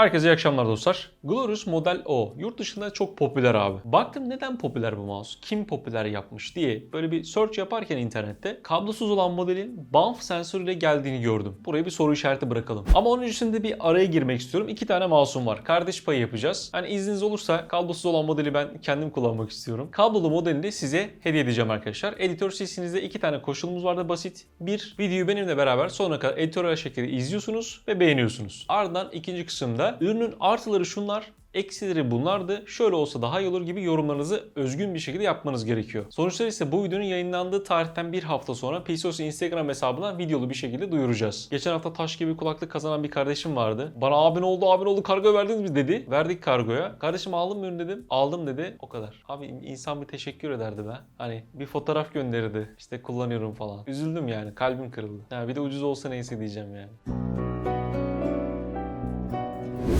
Herkese iyi akşamlar dostlar. Glorious Model O yurt dışında çok popüler abi. Baktım neden popüler bu mouse? Kim popüler yapmış diye böyle bir search yaparken internette kablosuz olan modelin BANF sensörüyle geldiğini gördüm. Buraya bir soru işareti bırakalım. Ama onun öncesinde bir araya girmek istiyorum. İki tane mouse'um var. Kardeş payı yapacağız. Hani izniniz olursa kablosuz olan modeli ben kendim kullanmak istiyorum. Kablolu modelini de size hediye edeceğim arkadaşlar. Editör CC'nizde iki tane koşulumuz vardı basit. Bir, videoyu benimle beraber sonuna kadar editörel şekilde izliyorsunuz ve beğeniyorsunuz. Ardından ikinci kısımda ürünün artıları şunlar, eksileri bunlardı. Şöyle olsa daha iyi olur gibi yorumlarınızı özgün bir şekilde yapmanız gerekiyor. Sonuçları ise bu videonun yayınlandığı tarihten bir hafta sonra PCOS Instagram hesabına videolu bir şekilde duyuracağız. Geçen hafta taş gibi kulaklık kazanan bir kardeşim vardı. Bana abin oldu abin oldu kargo verdiniz mi dedi. Verdik kargoya. Kardeşim aldın mı ürün dedim. Aldım dedi. O kadar. Abi insan bir teşekkür ederdi be. Hani bir fotoğraf gönderirdi. İşte kullanıyorum falan. Üzüldüm yani. Kalbim kırıldı. Yani bir de ucuz olsa neyse diyeceğim yani.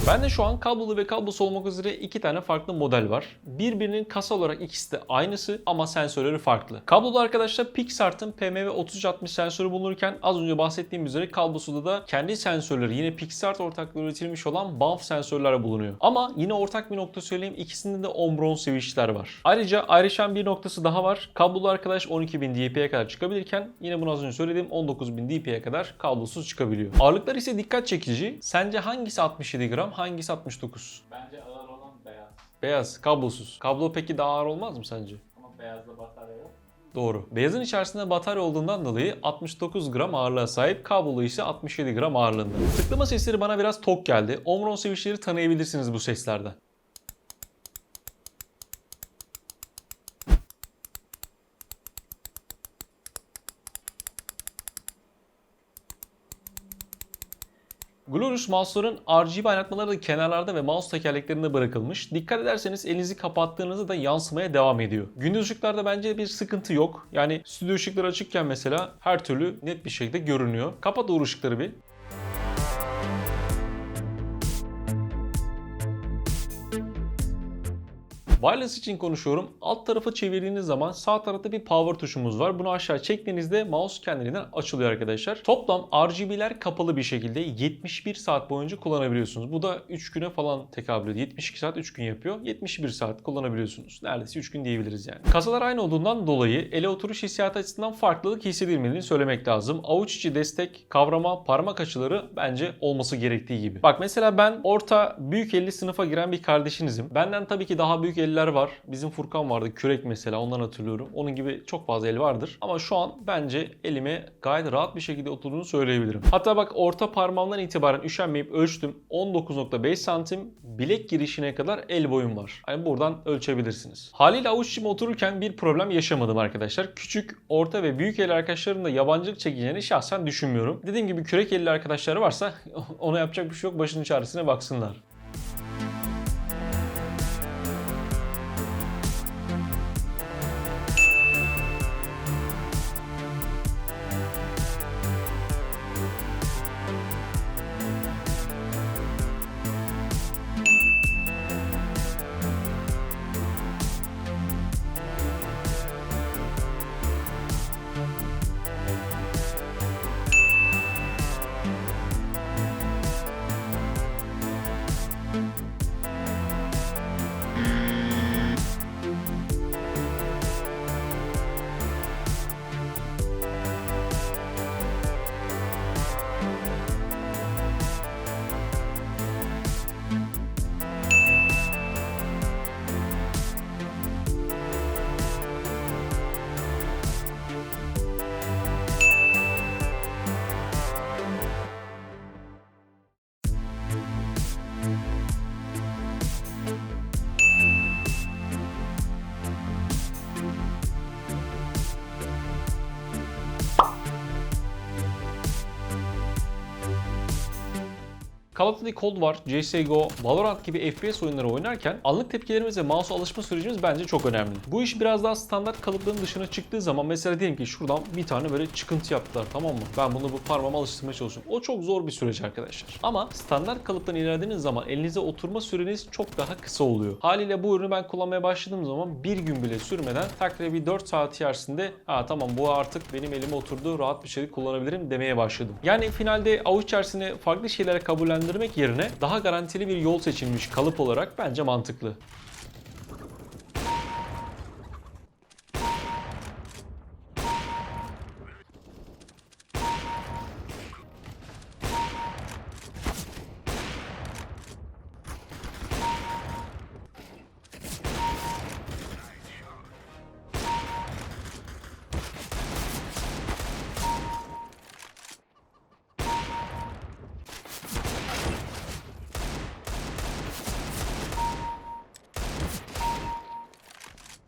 Ben de şu an kablolu ve kablosu olmak üzere iki tane farklı model var. Birbirinin kasa olarak ikisi de aynısı ama sensörleri farklı. Kablolu arkadaşlar Pixart'ın PMV3360 sensörü bulunurken az önce bahsettiğim üzere kablosuda da kendi sensörleri yine Pixart ortaklığı üretilmiş olan BANF sensörler bulunuyor. Ama yine ortak bir nokta söyleyeyim ikisinde de Omron switchler var. Ayrıca ayrışan bir noktası daha var. Kablolu arkadaş 12000 dP'ye kadar çıkabilirken yine bunu az önce söylediğim 19000 dP'ye kadar kablosuz çıkabiliyor. Ağırlıklar ise dikkat çekici. Sence hangisi 67 gram hangisi 69? Bence ağır olan beyaz. Beyaz, kablosuz. Kablo peki daha ağır olmaz mı sence? Ama beyazda batarya yok. Doğru. Beyazın içerisinde batarya olduğundan dolayı 69 gram ağırlığa sahip, kablolu ise 67 gram ağırlığında. Tıklama sesleri bana biraz tok geldi. Omron switchleri tanıyabilirsiniz bu seslerden. Glorious mouse'ların RGB aydınlatmaları da kenarlarda ve mouse tekerleklerinde bırakılmış. Dikkat ederseniz elinizi kapattığınızda da yansımaya devam ediyor. Gündüz ışıklarda bence bir sıkıntı yok. Yani stüdyo ışıkları açıkken mesela her türlü net bir şekilde görünüyor. Kapat uğur ışıkları bir. Wireless için konuşuyorum. Alt tarafı çevirdiğiniz zaman sağ tarafta bir power tuşumuz var. Bunu aşağı çektiğinizde mouse kendiliğinden açılıyor arkadaşlar. Toplam RGB'ler kapalı bir şekilde 71 saat boyunca kullanabiliyorsunuz. Bu da 3 güne falan tekabül ediyor. 72 saat 3 gün yapıyor. 71 saat kullanabiliyorsunuz. Neredeyse 3 gün diyebiliriz yani. Kasalar aynı olduğundan dolayı ele oturuş hissiyatı açısından farklılık hissedilmediğini söylemek lazım. Avuç içi destek, kavrama, parmak açıları bence olması gerektiği gibi. Bak mesela ben orta büyük 50 sınıfa giren bir kardeşinizim. Benden tabii ki daha büyük eller var. Bizim Furkan vardı. Kürek mesela ondan hatırlıyorum. Onun gibi çok fazla el vardır. Ama şu an bence elime gayet rahat bir şekilde oturduğunu söyleyebilirim. Hatta bak orta parmağımdan itibaren üşenmeyip ölçtüm. 19.5 santim bilek girişine kadar el boyum var. Yani buradan ölçebilirsiniz. Haliyle avuç içime otururken bir problem yaşamadım arkadaşlar. Küçük, orta ve büyük el arkadaşların da yabancılık çekeceğini şahsen düşünmüyorum. Dediğim gibi kürek elli arkadaşları varsa ona yapacak bir şey yok. Başının çaresine baksınlar. Call of Duty Cold War, CSGO, Valorant gibi FPS oyunları oynarken anlık tepkilerimiz ve mouse'a alışma sürecimiz bence çok önemli. Bu iş biraz daha standart kalıpların dışına çıktığı zaman mesela diyelim ki şuradan bir tane böyle çıkıntı yaptılar tamam mı? Ben bunu bu parmağıma alıştırmaya çalışıyorum. O çok zor bir süreç arkadaşlar. Ama standart kalıptan ilerlediğiniz zaman elinize oturma süreniz çok daha kısa oluyor. Haliyle bu ürünü ben kullanmaya başladığım zaman bir gün bile sürmeden takribi bir 4 saat içerisinde ha tamam bu artık benim elime oturdu rahat bir şekilde kullanabilirim demeye başladım. Yani finalde avuç içerisine farklı şeylere kabullendirmek değerlendirmek yerine daha garantili bir yol seçilmiş kalıp olarak bence mantıklı.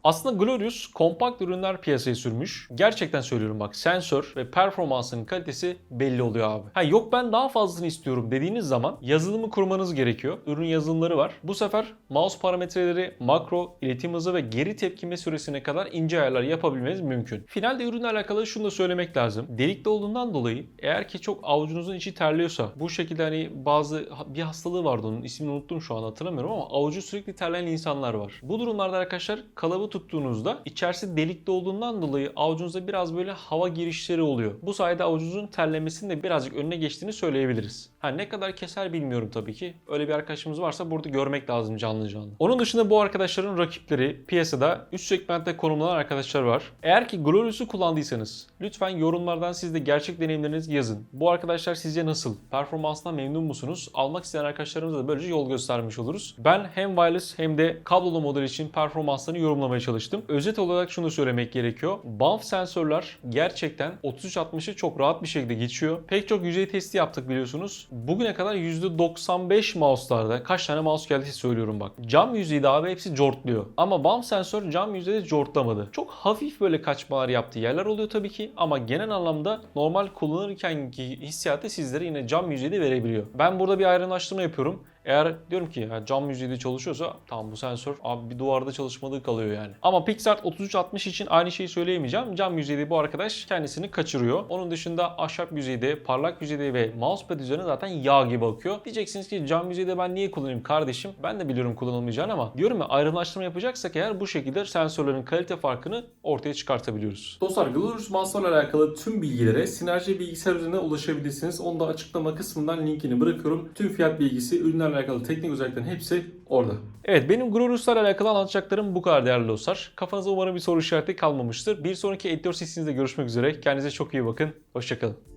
Aslında Glorious kompakt ürünler piyasaya sürmüş. Gerçekten söylüyorum bak sensör ve performansının kalitesi belli oluyor abi. Ha yok ben daha fazlasını istiyorum dediğiniz zaman yazılımı kurmanız gerekiyor. Ürün yazılımları var. Bu sefer mouse parametreleri, makro, iletim hızı ve geri tepkime süresine kadar ince ayarlar yapabilmeniz mümkün. Finalde ürünle alakalı şunu da söylemek lazım. Delikli olduğundan dolayı eğer ki çok avucunuzun içi terliyorsa bu şekilde hani bazı bir hastalığı vardı onun ismini unuttum şu an hatırlamıyorum ama avucu sürekli terleyen insanlar var. Bu durumlarda arkadaşlar kalıbı tuttuğunuzda içerisi delikli olduğundan dolayı avucunuzda biraz böyle hava girişleri oluyor. Bu sayede avucunuzun terlemesinin de birazcık önüne geçtiğini söyleyebiliriz. Ha ne kadar keser bilmiyorum tabii ki. Öyle bir arkadaşımız varsa burada görmek lazım canlı canlı. Onun dışında bu arkadaşların rakipleri piyasada üst segmentte konumlanan arkadaşlar var. Eğer ki Glorious'u kullandıysanız lütfen yorumlardan siz de gerçek deneyimlerinizi yazın. Bu arkadaşlar sizce nasıl? Performansından memnun musunuz? Almak isteyen arkadaşlarımıza da böylece yol göstermiş oluruz. Ben hem wireless hem de kablolu model için performanslarını yorumlamaya çalıştım. Özet olarak şunu söylemek gerekiyor. BANF sensörler gerçekten 3360'ı çok rahat bir şekilde geçiyor. Pek çok yüzey testi yaptık biliyorsunuz. Bugüne kadar %95 mouse'larda kaç tane mouse geldiyse söylüyorum bak. Cam yüzeyi de abi hepsi jortluyor. Ama BANF sensör cam yüzeyde jortlamadı. Çok hafif böyle kaçmalar yaptığı yerler oluyor tabii ki ama genel anlamda normal kullanırkenki hissiyatı sizlere yine cam yüzeyde verebiliyor. Ben burada bir ayrımlaştırma yapıyorum. Eğer diyorum ki ya cam yüzeyde çalışıyorsa tamam bu sensör abi bir duvarda çalışmadığı kalıyor yani. Ama Pixart 3360 için aynı şeyi söyleyemeyeceğim. Cam yüzeyde bu arkadaş kendisini kaçırıyor. Onun dışında ahşap yüzeyde, parlak yüzeyde ve mousepad üzerine zaten yağ gibi akıyor. Diyeceksiniz ki cam yüzeyde ben niye kullanayım kardeşim? Ben de biliyorum kullanılmayacağını ama diyorum ya ayrımlaştırma yapacaksak eğer bu şekilde sensörlerin kalite farkını ortaya çıkartabiliyoruz. Dostlar Glorious Mouse'larla alakalı tüm bilgilere Sinerji bilgisayar üzerinden ulaşabilirsiniz. Onu da açıklama kısmından linkini bırakıyorum. Tüm fiyat bilgisi, ürünlerle alakalı teknik özelliklerin hepsi orada. Evet benim Glorious'larla alakalı anlatacaklarım bu kadar değerli dostlar. Kafanızda umarım bir soru işareti kalmamıştır. Bir sonraki editör sesinizde görüşmek üzere. Kendinize çok iyi bakın. Hoşçakalın.